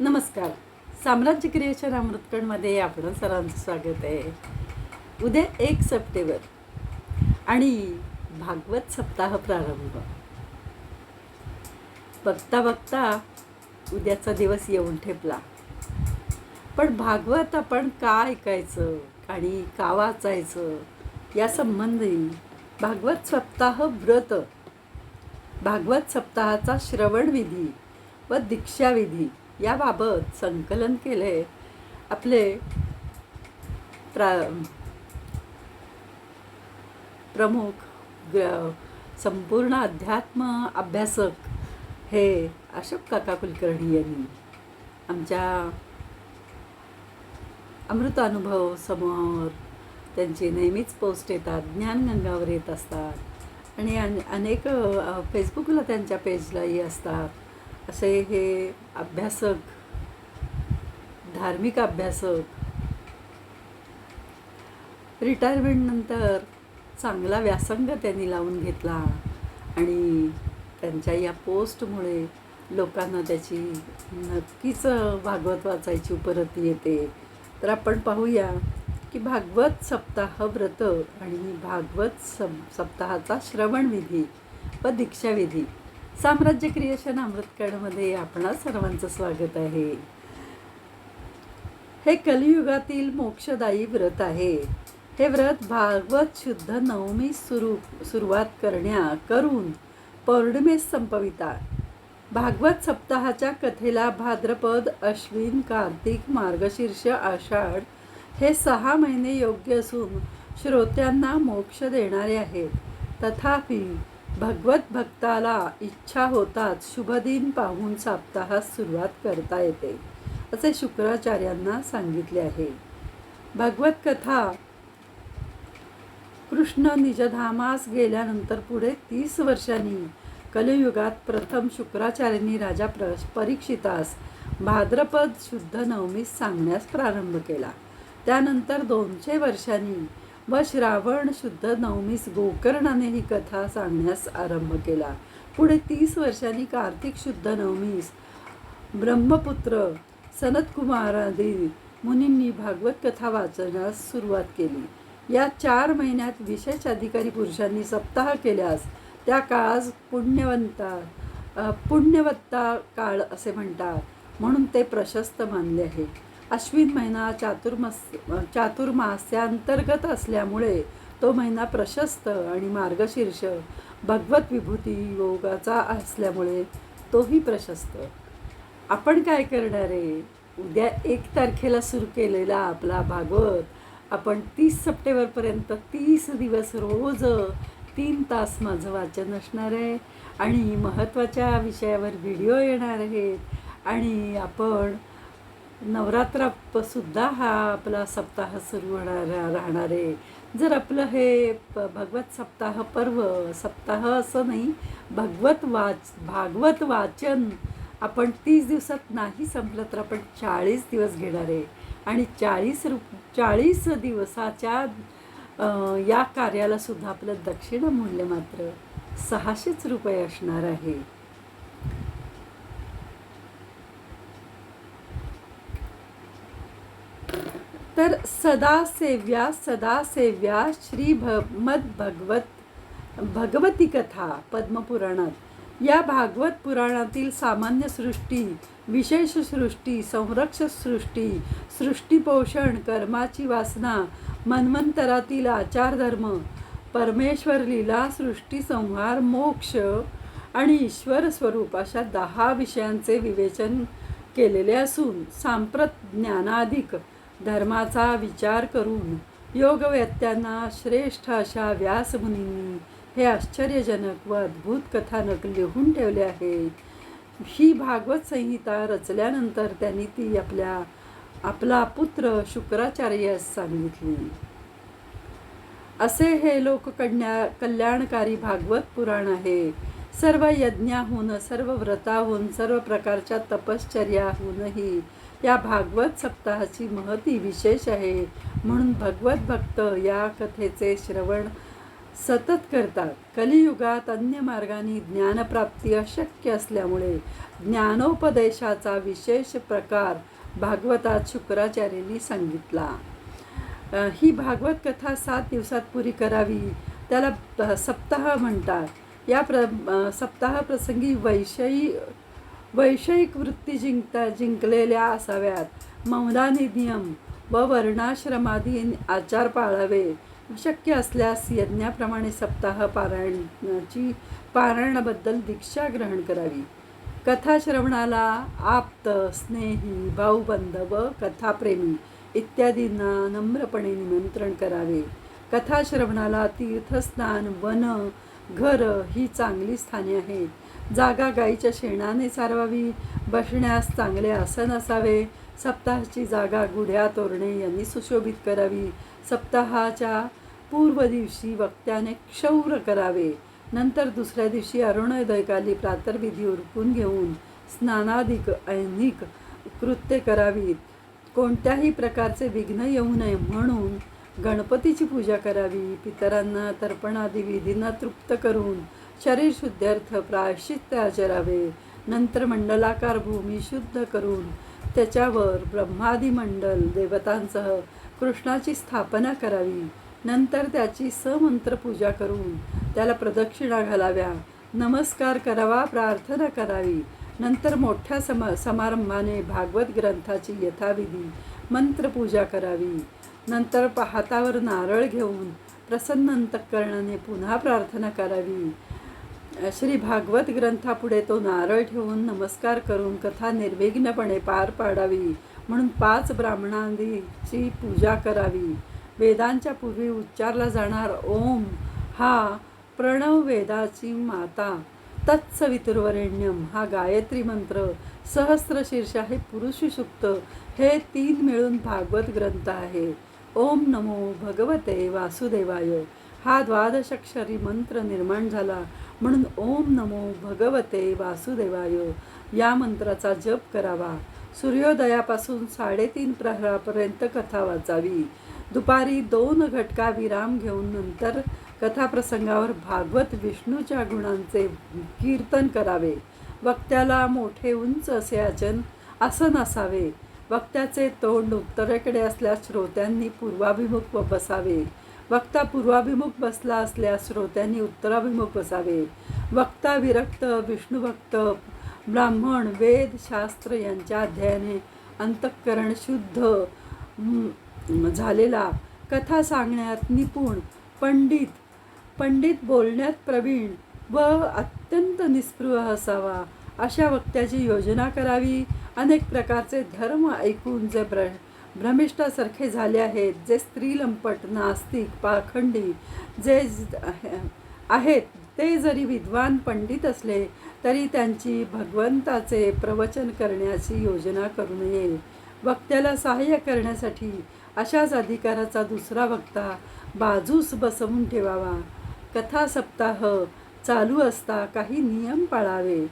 नमस्कार. साम्राज्य क्रिएशन अमृतकणमध्ये आपण सर्वांचं स्वागत आहे. उद्या एक सप्टेंबर आणि भागवत सप्ताह प्रारंभ. बघता बघता उद्याचा दिवस येऊन ठेपला. पण भागवत आपण का ऐकायचं आणि का वाचायचं यासंबंधी भागवत सप्ताह व्रत भागवत सप्ताहाचा श्रवणविधी व दीक्षाविधी याबाबत संकलन केले. आपले प्रा प्रमुख संपूर्ण अध्यात्म अभ्यासक हे अशोक काका कुलकर्णी यांनी आमच्या अमृतानुभव समोर त्यांची नेहमीच पोस्ट येतात ज्ञानगंगावर येत असतात. आणि अन अनेक फेसबुकला त्यांच्या पेजलाही असतात. असे हे अभ्यासक धार्मिक अभ्यासक रिटायरमेंटनंतर चांगला व्यासंग त्यांनी लावून घेतला आणि त्यांच्या या पोस्टमुळे लोकांना त्याची नक्कीच भागवत वाचायची परत येते. तर आपण पाहूया की भागवत सप्ताह व्रत आणि भागवत सप सप्ताहाचा श्रवणविधी व दीक्षाविधी साम्राज्य क्रिएशन अमृतकडमध्ये आपणा सर्वांचं स्वागत आहे. हे कलियुगातील मोक्षदायी व्रत आहे. हे व्रत भागवत शुद्ध नवमी सुरू सुरुवात करण्या करून पौर्णिमेस संपविता. भागवत सप्ताहाच्या कथेला भाद्रपद अश्विन कार्तिक मार्गशीर्ष आषाढ हे सहा महिने योग्य असून श्रोत्यांना मोक्ष देणारे आहेत. तथापि भगवत भक्ताला इच्छा होताच शुभदिन पाहून सप्ताहास सुरुवात करता येते असे शुक्राचार्यांना सांगितले आहे. भगवत कथा कृष्ण निजधामास गेल्यानंतर पुढे तीस वर्षांनी कलियुगात प्रथम शुक्राचार्यांनी राजा प्र परीक्षितास भाद्रपद शुद्ध नवमीस सांगण्यास प्रारंभ केला. त्यानंतर दोनशे वर्षांनी व श्रावण शुद्ध नवमीस गोकर्णाने ही कथा सांगण्यास आरंभ केला. पुढे तीस वर्षांनी कार्तिक शुद्ध नवमीस ब्रह्मपुत्र सनतकुमारादी मुनींनी भागवत कथा वाचण्यास सुरुवात केली. या चार महिन्यात विशेष अधिकारी पुरुषांनी सप्ताह केल्यास त्या काळास पुण्यवंता पुण्यवत्ता काळ असे म्हणतात. म्हणून ते प्रशस्त मानले आहे. अश्विन महिना चातुर्मास चातुर्मास्यांतर्गत असल्यामुळे तो महिना प्रशस्त आणि मार्गशीर्ष. भगवत विभूती योगाचा असल्यामुळे तोही प्रशस्त. आपण काय करणार आहे? उद्या एक तारखेला सुरू केलेला आपला भागवत. आपण तीस सप्टेंबरपर्यंत तीस दिवस रोज तीन तास माझं वाचन असणार आहे. आणि महत्त्वाच्या विषयावर व्हिडिओ येणार आहेत. आणि आपण नवरात्रापसुद्धा हा आपला सप्ताह सुरू होणार राहणार आहे. जर आपलं हे प भगवत सप्ताह पर्व सप्ताह असं नाही भगवत वाच भागवत वाचन आपण तीस दिवसात नाही संपलं तर आपण चाळीस दिवस घेणार आहे. आणि चाळीस रु चाळीस दिवसाच्या या कार्याला सुद्धा आपलं दक्षिणा मूल्य मात्र सहाशेच रुपये असणार आहे. तर सदा सेव्या सदा सेव्या श्री भ मद भगवत भगवती कथा पद्मपुराणात. या भागवत पुराणातील सामान्य सृष्टी विशेष सृष्टी संरक्ष सृष्टी सृष्टीपोषण कर्माची वासना मन्वंतरातील आचारधर्म परमेश्वर लीला सृष्टी संहार मोक्ष आणि ईश्वर स्वरूप अशा दहा विषयांचे विवेचन केलेले असून सांप्रत ज्ञानाधिक धर्माचा विचार करून योगवेत्यांना श्रेष्ठ अशा व्यासमुनींनी हे आश्चर्यजनक व अद्भुत कथानक लिहून ठेवले आहे. ही भागवत संहिता रचल्यानंतर त्यांनी ती आपल्या आपला पुत्र शुक्राचार्यास सांगितली. असे हे लोककन्या कल्याणकारी भागवत पुराण आहे. सर्व यज्ञाहून सर्व व्रताहून सर्व प्रकारच्या तपश्चर्याहूनही या भागवत सप्ताहाची महती विशेष आहे. म्हणून भगवत भक्त या कथेचे श्रवण सतत करतात. कलियुगात अन्य मार्गाने ज्ञानप्राप्ती अशक्य असल्यामुळे ज्ञानोपदेशाचा विशेष प्रकार भागवतात शुक्राचार्यांनी सांगितला. ही भागवत कथा सात दिवसात पुरी करावी. त्याला सप्ताह म्हणतात. या प्र सप्ताहप्रसंगी सप्ताह प्रसंगी वैषयी वैषयिक वृत्ती जिंकता जिंकलेल्या असाव्यात. मौनानी नियम व वर्णाश्रमादी आचार पाळावे. शक्य असल्यास यज्ञाप्रमाणे सप्ताह पारायणाची पारायणाबद्दल दीक्षा ग्रहण करावी. कथा श्रवणाला आप्त स्नेही भाऊबंध व कथाप्रेमी इत्यादींना नम्रपणे निमंत्रण करावे. कथाश्रवणाला तीर्थस्नान वन घर ही चांगली स्थाने आहेत. जागा गाईच्या शेणाने सारवावी. बसण्यास चांगले आसन असावे. सप्ताहाची जागा गुढ्या तोरणे यांनी सुशोभित करावी. सप्ताहाच्या पूर्व दिवशी वक्त्याने क्षौर करावे. नंतर दुसऱ्या दिवशी अरुणोदयकाली प्रातर्विधी उरकून घेऊन स्नानाधिक ऐनिक कृत्ये करावीत. कोणत्याही प्रकारचे विघ्न येऊ नये म्हणून गणपतीची पूजा करावी. पितरांना तर्पणादी विधींना तृप्त करून शरीर शुद्ध्यर्थ प्रायश्चित्त आचरावे. नंतर मंडलाकार भूमी शुद्ध करून त्याच्यावर ब्रह्मादी मंडल देवतांसह कृष्णाची स्थापना करावी. नंतर त्याची समंत्र पूजा करून त्याला प्रदक्षिणा घालाव्या. नमस्कार करावा प्रार्थना करावी. नंतर मोठ्या सम समारंभाने भागवत ग्रंथाची यथाविधी मंत्रपूजा करावी. नंतर हातावर नारळ घेऊन प्रसन्न अंतकरणाने पुन्हा प्रार्थना करावी. श्री भागवत ग्रंथापुढे तो नारळ ठेवून नमस्कार करून कथा निर्विघ्नपणे पार पाडावी म्हणून पाच ब्राह्मणांची पूजा करावी. वेदांच्या पूर्वी उच्चारला जाणार ओम हा प्रणव वेदाची माता. तत्सवितुर्वरेण्यम हा गायत्री मंत्र. सहस्रशीर्ष हे पुरुष सुक्त. हे तीन मिळून भागवत ग्रंथ आहे. ओम नमो भगवते वासुदेवाय. हा द्वादशक्षरी मंत्र निर्माण झाला. म्हणून ओम नमो भगवते वासुदेवाय. या मंत्राचा जप करावा. सूर्योदयापासून साडेतीन प्रहरापर्यंत कथा वाचावी. दुपारी दोन घटका विराम घेऊन नंतर कथाप्रसंगावर भागवत विष्णूच्या गुणांचे कीर्तन करावे. वक्त्याला मोठे उंच असे आचन आसन असावे. वक्त्याचे तोंड उत्तरेकडे असल्यास श्रोत्यांनी पूर्वाभिमुख बसावे. वक्ता पूर्वाभिमुख बसला असल्यास श्रोत्यांनी उत्तराभिमुख बसावे. वक्ता विरक्त विष्णुभक्त ब्राह्मण वेद शास्त्र यांच्या अध्यायाने अंतःकरण शुद्ध झालेला कथा सांगण्यात निपुण पंडित पंडित बोलण्यात प्रवीण व अत्यंत निस्पृह असावा अशा वक्त्याची योजना करावी. अनेक प्रकारचे धर्म ऐकून जे भ्र भ्रमिष्ठासारखे झाले आहेत जे स्त्री लंपट नास्तिक पाखंडी जे आहेत ते जरी विद्वान पंडित असले तरी त्यांची भगवंताचे प्रवचन करण्याची योजना करू नये. वक्त्याला सहाय्य करण्यासाठी अशाच अधिकाराचा दुसरा वक्ता बाजूस बसवून ठेवावा. कथा सप्ताह चालू असता काही नियम पाळावे.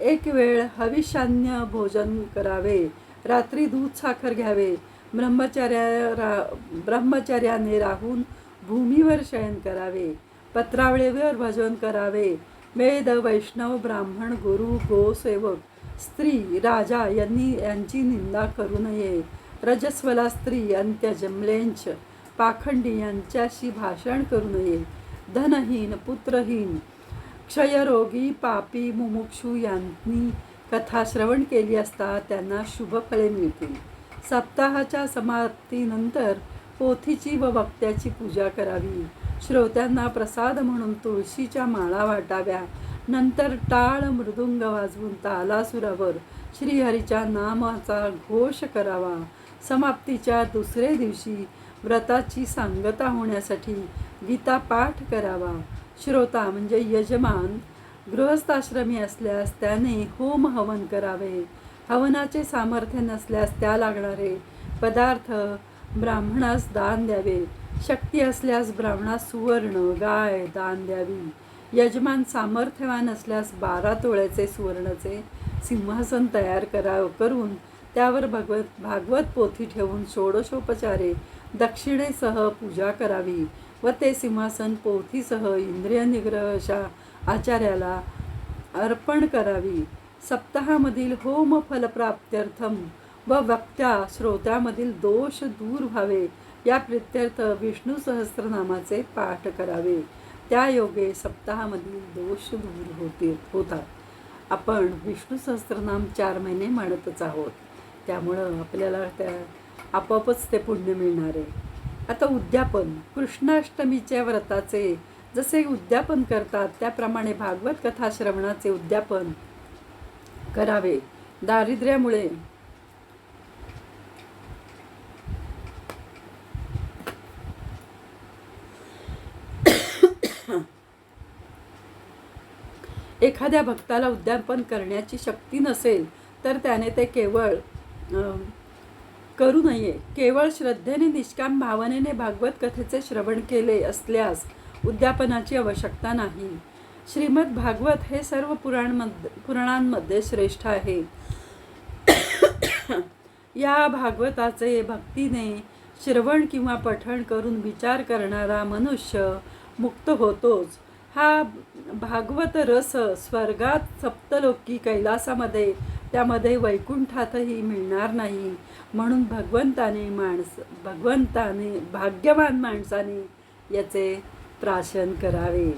एक वेळ हविषान्य भोजन करावे. रात्री दूध साखर घ्यावे. ब्रह्मचर्या रा ब्रह्मचर्याने राहून भूमीवर शयन करावे पत्रावळीवर भजन करावे. वेद वैष्णव ब्राह्मण गुरु गोसेवक स्त्री राजा यांनी यांची निंदा करू नये. रजस्वला स्त्री अंत्य जमलेंच पाखंडी यांच्याशी भाषण करू नये. धनहीन पुत्रहीन क्षयरोगी पापी मुमुक्षू यांनी कथा श्रवण केली असता त्यांना शुभफळे मिळतील. सप्ताहाच्या समाप्तीनंतर पोथीची व वक्त्याची पूजा करावी. श्रोत्यांना प्रसाद म्हणून तुळशीच्या माळा वाटाव्या. नंतर टाळ मृदुंग वाजवून तालासुरावर श्रीहरीच्या नामाचा घोष करावा. समाप्तीच्या दुसरे दिवशी व्रताची सांगता होण्यासाठी गीता पाठ करावा. श्रोता म्हणजे यजमान गृहस्थाश्रमी असल्यास त्याने होम हवन करावे. हवनाचे सामर्थ्य नसल्यास त्या लागणारे पदार्थ ब्राह्मणास दान द्यावे. शक्ती असल्यास ब्राह्मणास सुवर्ण गाय दान द्यावी. यजमान सामर्थ्यवान असल्यास बारा तोळ्याचे सुवर्णाचे सिंहासन तयार करा करून त्यावर भगवत भागवत पोथी ठेवून षोडशोपचारे दक्षिणेसह पूजा करावी व ते सिंहासन पोथीसह इंद्रिय निग्रहशा आचार्याला अर्पण करावी. सप्ताहामधील होम फलप्राप्त्यर्थम व वक्त्या श्रोत्यामधील दोष दूर व्हावे या प्रित्यर्थ विष्णू सहस्रनामाचे पाठ करावे. त्या योगे सप्ताहामधील दोष दूर होतील होतात. आपण विष्णू सहस्त्रनाम चार महिने म्हणतच आहोत. त्यामुळं आपल्याला त्या आपोआपच ते पुण्य मिळणार आहे. आता उद्यापन. कृष्णाष्टमीच्या व्रताचे जसे उद्यापन करतात त्याप्रमाणे भागवत कथा श्रवणाचे उद्यापन करावे. दारिद्र्यामुळे. एखाद्या भक्ताला उद्यापन करण्याची शक्ती नसेल तर त्याने ते केवळ करू नये. केवळ श्रद्धेने निष्काम भावनेने भागवत कथेचे श्रवण केले असल्यास उद्यापनाची आवश्यकता नाही. श्रीमद भागवत हे सर्व पुराणमध्ये पुराणांमध्ये श्रेष्ठ आहे. या भागवताचे भक्तीने श्रवण किंवा पठण करून विचार करणारा मनुष्य मुक्त होतोच. हा भागवत रस स्वर्गात सप्तलोकी कैलासामध्ये त्यामध्ये वैकुंठातही मिळणार नाही. म्हणून भगवंताने माणस भगवंताने भाग्यवान माणसाने याचे प्राशन करावे.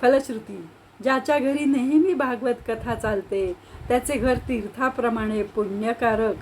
फलश्रुती ज्याच्या घरी नेहमी भागवत कथा चालते त्याचे घर तीर्थाप्रमाणे पुण्यकारक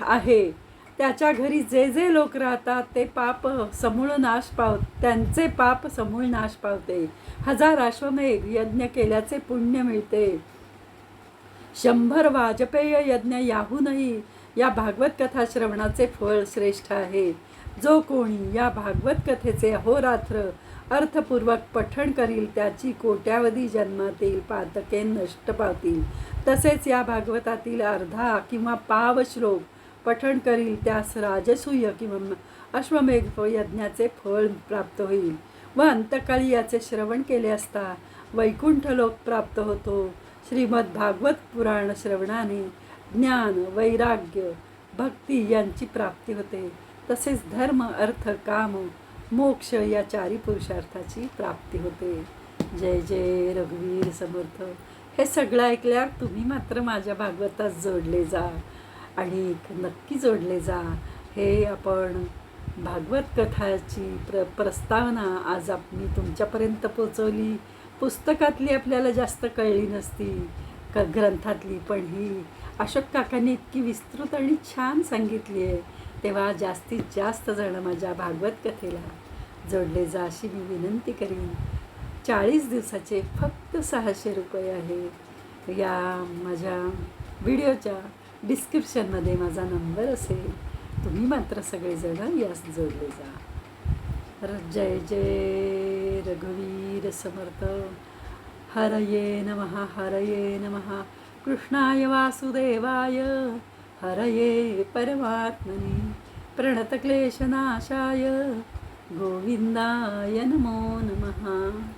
आहे. त्याच्या घरी जे जे लोक राहतात ते पाप समूळ नाश पाव त्यांचे पाप समूळ नाश पावते. हजार अश्वमेघ यज्ञ केल्याचे पुण्य मिळते. शंभर वाजपेय यज्ञ याहूनही या भागवत कथा श्रवणाचे फळ श्रेष्ठ आहे. जो कोणी या भागवत कथेचे अहोरात्र अर्थपूर्वक पठण करील त्याची कोट्यावधी जन्मातील पातके नष्ट पावतील. तसेच या भागवतातील अर्धा किंवा पाव श्लोक पठण करील त्यास राजसूय किंवा अश्वमेघ यज्ञाचे फळ प्राप्त होईल. व अंतकाळी याचे श्रवण केले असता वैकुंठ लोक प्राप्त होतो. श्रीमद भागवत पुराण श्रवणाने ज्ञान वैराग्य भक्ती यांची प्राप्ती होते. तसेच धर्म अर्थ काम मोक्ष या चारी पुरुषार्थाची प्राप्ती होते. जय जय रघुवीर समर्थ. हे सगळं ऐकल्यावर तुम्ही मात्र माझ्या भागवतात जोडले जा आणि नक्की जोडले जा. हे आपण भागवत कथाची प्र प्रस्तावना आज आप मी तुमच्यापर्यंत पोचवली. पुस्तकातली आपल्याला जास्त कळली नसती क ग्रंथातली पण ही अशोक काकांनी इतकी विस्तृत आणि छान सांगितली आहे. तेव्हा जास्तीत जास्त जण माझ्या भागवत कथेला जोडले जा अशी मी विनंती करीन. चाळीस दिवसाचे फक्त सहाशे रुपये आहे या माझ्या व्हिडिओच्या डिस्क्रिप्शनमध्ये माझा नंबर असेल. तुम्ही मात्र सगळेजण यास जोडले जा. तर जय जय रघुवीर समर्थ. हरये नम हरये नम. कृष्णाय वासुदेवाय. हरये परमात्मने. प्रणतक्लेशनाशाय. गोविंदाय नमो नमः.